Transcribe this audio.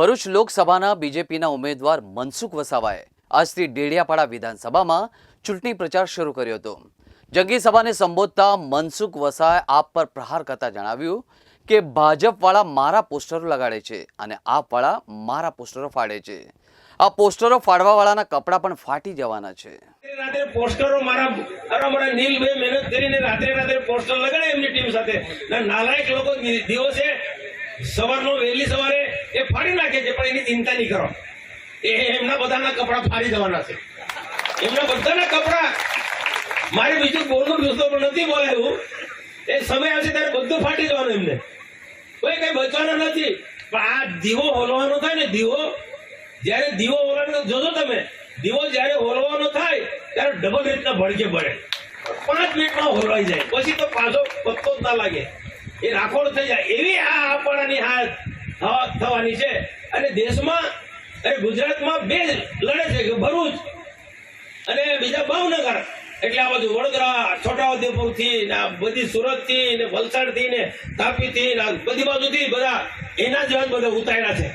ભરૂચ લોકસભાના બીજેપીના ઉમેદવાર મનસુખ વસાવાએ આજથી ડેડિયાપાડા વિધાનસભામાં ચૂંટણી પ્રચાર શરૂ કર્યો હતો. જંગી સભાને સંબોધતા મનસુખ વસાએ આપ પર પ્રહાર કરતા જણાવ્યું કે, ભાજપવાળા મારા પોસ્ટરો લગાડે છે અને આપવાળા મારા પોસ્ટરો ફાડે છે. આ પોસ્ટરો ફાડવાવાળાના કપડાં પણ ફાટી જવાના છે. રાત્રે પોસ્ટરો મારા અરે મારા નીલભાઈ મહેનત કરીને રાત્રે રાત્રે પોસ્ટર લગાડે એમની ટીમ સાથે. નાલાયક લોકો દિવસે સવારનો વહેલી સવારે ફાડી નાખે છે, પણ એની ચિંતા નહીં કરો. એ એમના બધાના કપડા ફાડી જવાના છે. એમના બધાના કપડા. મારે બીજું બોલવું જોતો પણ નથી બોલાયું. એ સમય આવશે ત્યારે બધું ફાટી જવાનું એમને. કોઈ કઈ બચવાનું નથી. પણ આ દીવો હોલવાનો થાય ને, દીવો. જ્યારે દીવો હોલવાનો, જોજો તમે, દીવો જ્યારે હોલવાનો થાય, ત્યારે ડબલ રીતના ભડકે ભળે પાંચ મિનિટમાં હોલવાઈ જાય. પછી તો પાછો પત્તો જ ના લાગે. એ રાખોડ થઈ જાય. એવી આ આપણાની હાથ થવાની છે. અને દેશમાં અરે ગુજરાતમાં બે લડે છે કે ભરૂચ અને બીજા ભાવનગર. એટલે આ બધું વડોદરા છોટાઉદેપુરથી ને આ બધી સુરતથી ને વલસાડથી ને તાપી થી ને બધી બાજુ થી બધા એના જ બધા ઉતાર્યા છે.